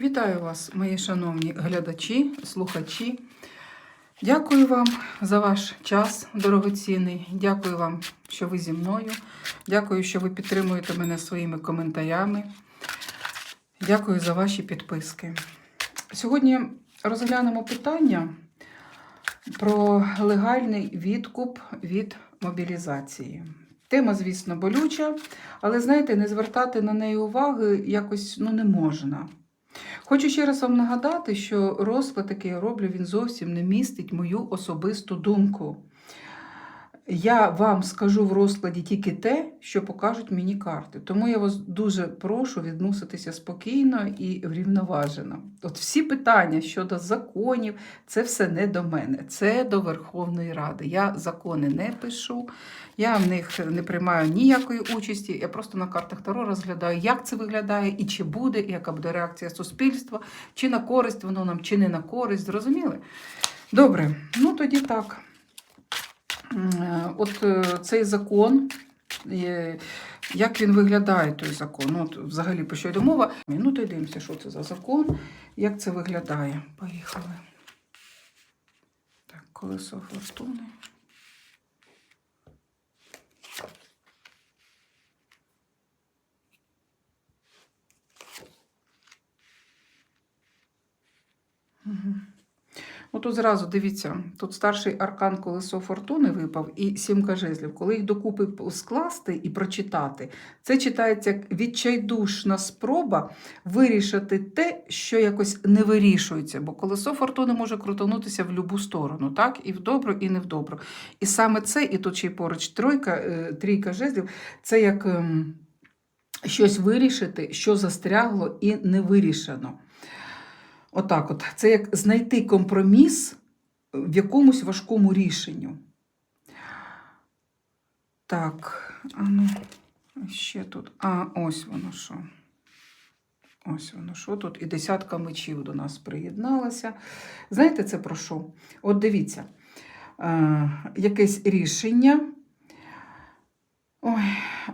Вітаю вас, мої шановні глядачі, слухачі. Дякую вам за ваш час дорогоцінний. Дякую вам, що ви зі мною. Дякую, що ви підтримуєте мене своїми коментарями. Дякую за ваші підписки. Сьогодні розглянемо питання про легальний відкуп від мобілізації. Тема, звісно, болюча, але знаєте, не звертати на неї уваги якось ну, не можна. Хочу ще раз вам нагадати, що розклад, який я роблю, він зовсім не містить мою особисту думку. Я вам скажу в розкладі тільки те, що покажуть мені карти. Тому я вас дуже прошу відноситися спокійно і врівноважено. От всі питання щодо законів, це все не до мене, це до Верховної Ради. Я закони не пишу, я в них не приймаю ніякої участі. Я просто на картах Таро розглядаю, як це виглядає і чи буде, і яка буде реакція суспільства, чи на користь воно нам, чи не на користь. Зрозуміли? Добре, ну тоді так. Е, От е, цей закон, е, як він виглядає, той закон? Ну, От взагалі про що йде мова? Ну, то дивимося, що це за закон, як це виглядає. Поїхали. Так, колесо фортуни. Ну, зразу дивіться, тут старший аркан колесо фортуни випав і сімка жезлів. Коли їх докупи скласти і прочитати, це читається як відчайдушна спроба вирішити те, що якось не вирішується. Бо колесо фортуни може крутанутися в будь-яку сторону, так? І в добру, і не в добру. І саме це, і тут ще й поруч тройка, е, трійка жезлів, це як ем, щось вирішити, що застрягло і не вирішено. Отак, от, це як знайти компроміс в якомусь важкому рішенню. Так, а ну, ще тут. А, ось воно що. Ось воно що тут. І десятка мечів до нас приєдналася. Знаєте, це про що? От дивіться, е, якесь рішення. Ой,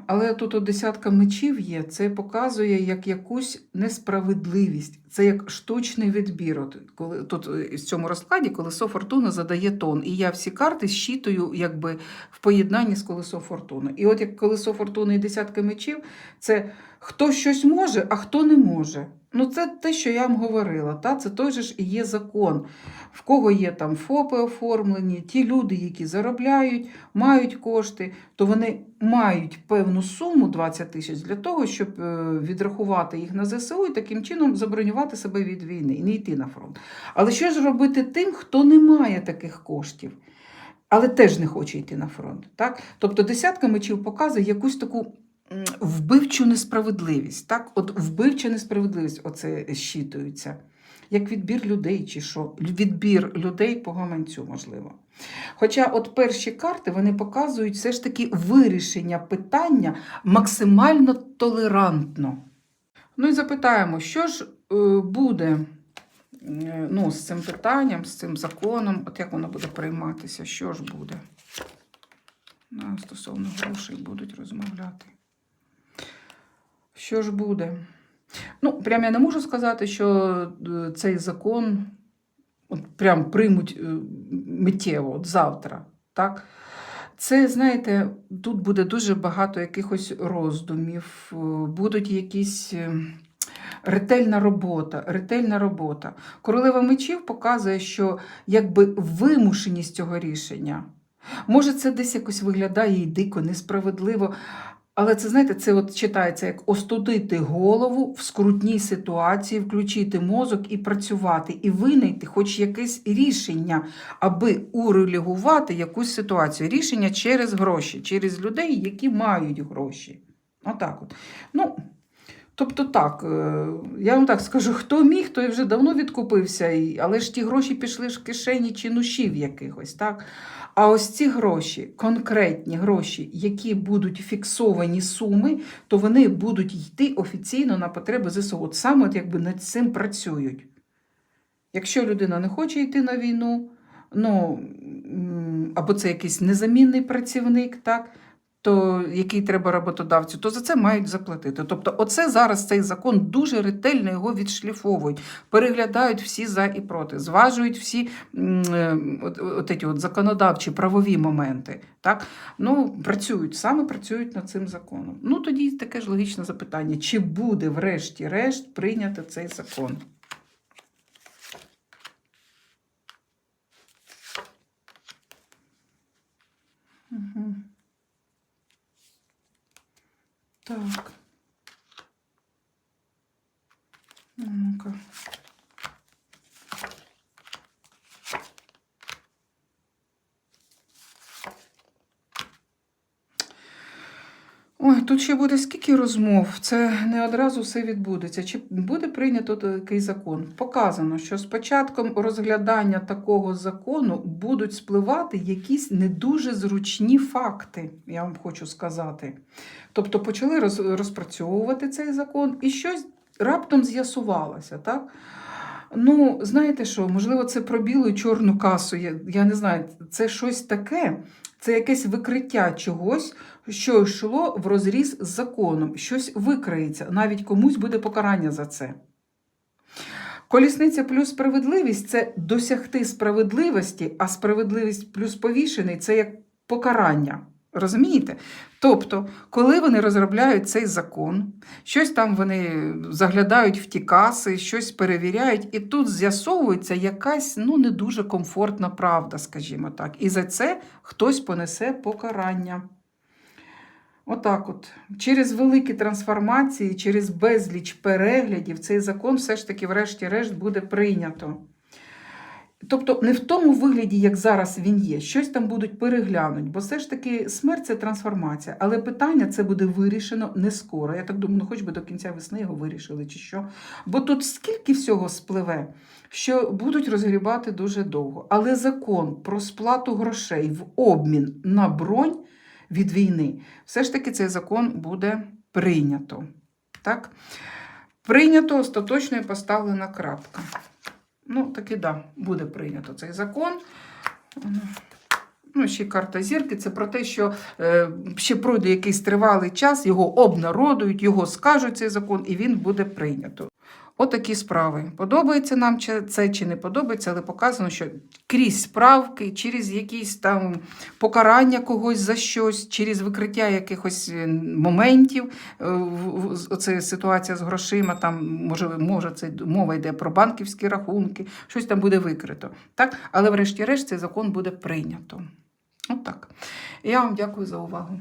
але тут от десятка мечів є, це показує як якусь несправедливість, це як штучний відбір. От, коли, тут в цьому розкладі колесо фортуни задає тон. І я всі карти щитую якби в поєднанні з колесо фортуни. І от як колесо фортуни і десятка мечів, це хто щось може, а хто не може. Ну, це те, що я вам говорила. Та? Це той же ж і є закон. В кого є там ФОПи оформлені, ті люди, які заробляють, мають кошти, то вони мають певну суму 20 тисяч для того, щоб е, відрахувати їх на ЗСУ і таким чином забронювати себе від війни і не йти на фронт. Але що ж робити тим, хто не має таких коштів? Але теж не хоче йти на фронт. Так? Тобто десятка мечів показує якусь таку вбивчу несправедливість. Так? От вбивча несправедливість оце щитується. Як відбір людей, чи що? Відбір людей по гаманцю, можливо. Хоча от перші карти вони показують все ж таки вирішення питання максимально толерантно. Ну і запитаємо, що ж е, буде е, ну, з цим питанням, з цим законом, от як воно буде прийматися, що ж буде? Стосовно грошей будуть розмовляти. Що ж буде? Ну, прям я не можу сказати, що е, цей закон от прям приймуть е, миттєво, от завтра. Так? Це, знаєте, тут буде дуже багато якихось роздумів, е, будуть якісь ретельна робота, ретельна робота. Королева мечів показує, що якби вимушеність цього рішення. Може, це десь якось виглядає і дико, несправедливо. Але це, знаєте, це от читається як остудити голову в скрутній ситуації, включити мозок і працювати, і винайти хоч якесь рішення, аби урелігувати якусь ситуацію. Рішення через гроші, через людей, які мають гроші. Отак от. Ну, Тобто так, е, я вам так скажу, хто міг, той вже давно відкупився, але ж ті гроші пішли в кишені чи нушів якихось, так? А ось ці гроші, конкретні гроші, які будуть фіксовані суми, то вони будуть йти офіційно на потреби ЗСУ. От саме от якби над цим працюють. Якщо людина не хоче йти на війну, ну, або це якийсь незамінний працівник, так, то який треба роботодавцю, то за це мають заплатити. Тобто, оце зараз цей закон дуже ретельно його відшліфовують, переглядають всі за і проти, зважують всі е, от, от, от законодавчі правові моменти. Так? Ну, працюють, саме працюють над цим законом. Ну, тоді таке ж логічне запитання: чи буде врешті-решт прийнято цей закон? Так. Ой, тут ще буде скільки розмов. Це не одразу все відбудеться. Чи буде прийнято такий закон? Показано, що з початком розглядання такого закону будуть спливати якісь не дуже зручні факти, я вам хочу сказати. Тобто почали роз- розпрацьовувати цей закон і щось раптом з'ясувалося, так? Ну, знаєте що, можливо, це про білу і чорну касу. Я, я не знаю, це щось таке, це якесь викриття чогось, що йшло в розріз з законом, щось викриється, навіть комусь буде покарання за це. Колісниця плюс справедливість це досягти справедливості, а справедливість плюс повішений це як покарання. Розумієте? Тобто, коли вони розробляють цей закон, щось там вони заглядають в ті каси, щось перевіряють, і тут з'ясовується якась ну, не дуже комфортна правда, скажімо так. І за це хтось понесе покарання. Отак от. Через великі трансформації, через безліч переглядів цей закон все ж таки, врешті-решт, буде прийнято. Тобто не в тому вигляді, як зараз він є, щось там будуть переглянуть, бо все ж таки смерть це трансформація. Але питання це буде вирішено не скоро. Я так думаю, ну хоч би до кінця весни його вирішили чи що. Бо тут скільки всього спливе, що будуть розгрібати дуже довго. Але закон про сплату грошей в обмін на бронь від війни, все ж таки цей закон буде прийнято. Так? Прийнято остаточно і поставлена крапка. Ну, таки да, буде прийнято цей закон. Ну, ще карта зірки. Це про те, що е, ще пройде якийсь тривалий час, його обнародують, його скажуть цей закон, і він буде прийнято. Отакі справи. Подобається нам це чи не подобається, але показано, що крізь справки, через якісь там покарання когось за щось, через викриття якихось е, моментів, е, оце ситуація з грошима, там може, може це мова йде про банківські рахунки, щось там буде викрито. Так? Але врешті-решт цей закон буде прийнято. От так. Я вам дякую за увагу.